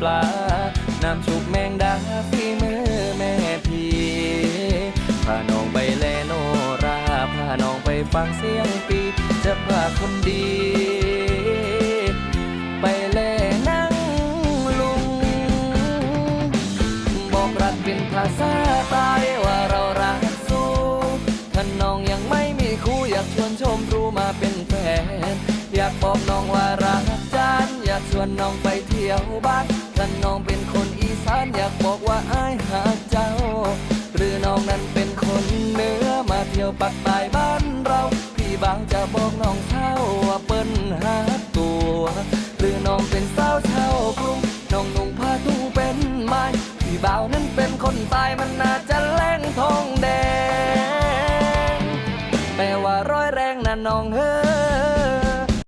ปลา น้ำชุบแมงดาฝีมือแม่พีพาน้องไปแลโนราพาน้องไปฟังเสียงปี จะพาคนดี ไปแลนั่งลุง บอกรักเป็นภาษาใต้ว่าเรารักสู้ท่านน้องยังไม่มีคู่อยากชวนชมรู้มาเป็นแฟน อยากบอกน้องว่ารักากชวนน้องไปเที่ยวบ้านถ้าน้องเป็นคนอีสานอยากบอกว่าอายหาเจ้า หรือน้องนั้นเป็นคนเหนือมาเที่ยวปักตายบ้านเรา พี่บ่าวจะบอกน้องเท่าว่าเปิ้นหาตัว หรือน้องเป็นสาวเท่ากรุงน้องนุ่งผ้าทุ่เป็นไม้พี่บ่าวนั้นเป็นคนตายมันน่าจะแรงทองแดงแปลว่าร้อยแรงนะน้องเฮ้อ